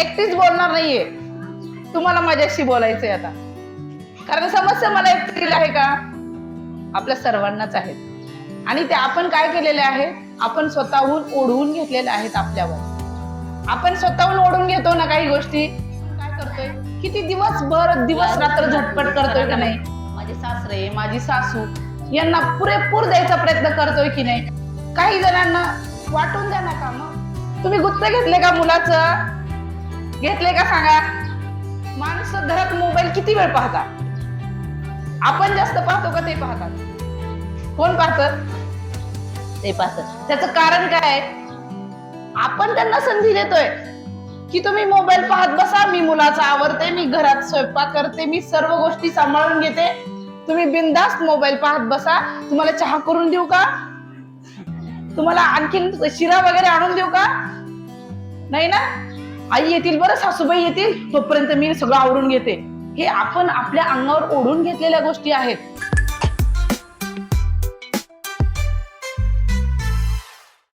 एकटीच बोलणार नाहीये. तुम्हाला माझ्याशी बोलायचंय आता. कारण समस्या मला एकटीला आहे का? आपल्या सर्वांनाच आहेत. आणि ते आपण काय केलेले आहे? आपण स्वतःहून ओढवून घेतलेले आहेत आपल्यावर. आपण स्वतःहून ओढून घेतो ना काही गोष्टी. काय करतोय? किती दिवसभर दिवस रात्र झटपट करतोय का नाही? माझे सासरे माझी सासू यांना पुरेपूर द्यायचा प्रयत्न करतोय की नाही? काही जणांना वाटून द्या ना का मग तुम्ही गुत्त घेतले का मुलाचं? घेतले का सांगा? माणसं घरात मोबाईल किती वेळ पाहता आपण जास्त पाहतो का ते पाहतात? कोण पाहत? ते पाहत त्याचं कारण काय आहे? आपण त्यांना संधी देतोय की तुम्ही मोबाईल पाहत बसा मी मुलाचा आवरते मी घरात स्वयंपाक करते मी सर्व गोष्टी सांभाळून घेते. तुम्ही बिनधास्त मोबाईल पाहत बसा. तुम्हाला चहा करून देऊ का? तुम्हाला आणखीन शिरा वगैरे आणून देऊ का? नाही ना? आई येतील बरं सासूबाई येतील तोपर्यंत मी सगळं आवरून घेते. हे आपण आपल्या अंगावर ओढून घेतलेल्या गोष्टी आहेत.